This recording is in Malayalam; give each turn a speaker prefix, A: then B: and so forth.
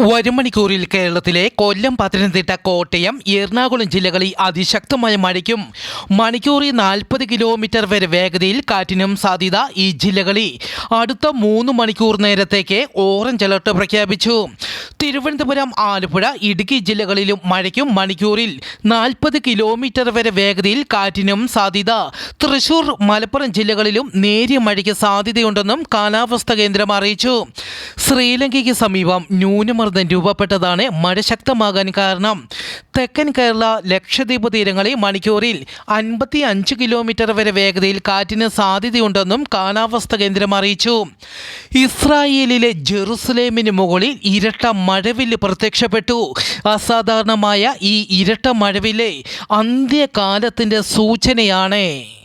A: വരും മണിക്കൂറിൽ കേരളത്തിലെ കൊല്ലം പത്തനംതിട്ട കോട്ടയം എറണാകുളം ജില്ലകളിൽ അതിശക്തമായ മഴയ്ക്കും മണിക്കൂറിൽ നാൽപ്പത് കിലോമീറ്റർ വരെ വേഗതയിൽ കാറ്റിനും സാധ്യത ഈ ജില്ലകളിൽ. അടുത്ത മൂന്ന് മണിക്കൂർ നേരത്തേക്ക് ഓറഞ്ച് അലർട്ട് പ്രഖ്യാപിച്ചു. തിരുവനന്തപുരം ആലപ്പുഴ ഇടുക്കി ജില്ലകളിലും മഴയ്ക്കും മണിക്കൂറിൽ നാൽപ്പത് കിലോമീറ്റർ വരെ വേഗതയിൽ കാറ്റിനും സാധ്യത. തൃശൂർ മലപ്പുറം ജില്ലകളിലും നേരിയ മഴയ്ക്ക് സാധ്യതയുണ്ടെന്നും കാലാവസ്ഥാ കേന്ദ്രം അറിയിച്ചു. ശ്രീലങ്കയ്ക്ക് സമീപം ന്യൂനമർദ്ദം രൂപപ്പെട്ടതാണ് മഴ ശക്തമാകാൻ കാരണം. തെക്കൻ കേരള ലക്ഷദ്വീപ് തീരങ്ങളിൽ മണിക്കൂറിൽ അൻപത്തി അഞ്ച് കിലോമീറ്റർ വരെ വേഗതയിൽ കാറ്റിന് സാധ്യതയുണ്ടെന്നും കാലാവസ്ഥാ കേന്ദ്രം അറിയിച്ചു. ഇസ്രായേലിലെ ജെറുസലേമിന് മുകളിൽ ഇരട്ട മഴവിൽ പ്രത്യക്ഷപ്പെട്ടു. അസാധാരണമായ ഈ ഇരട്ട മഴവിൽ അന്ത്യകാലത്തിന്റെ സൂചനയാണ്.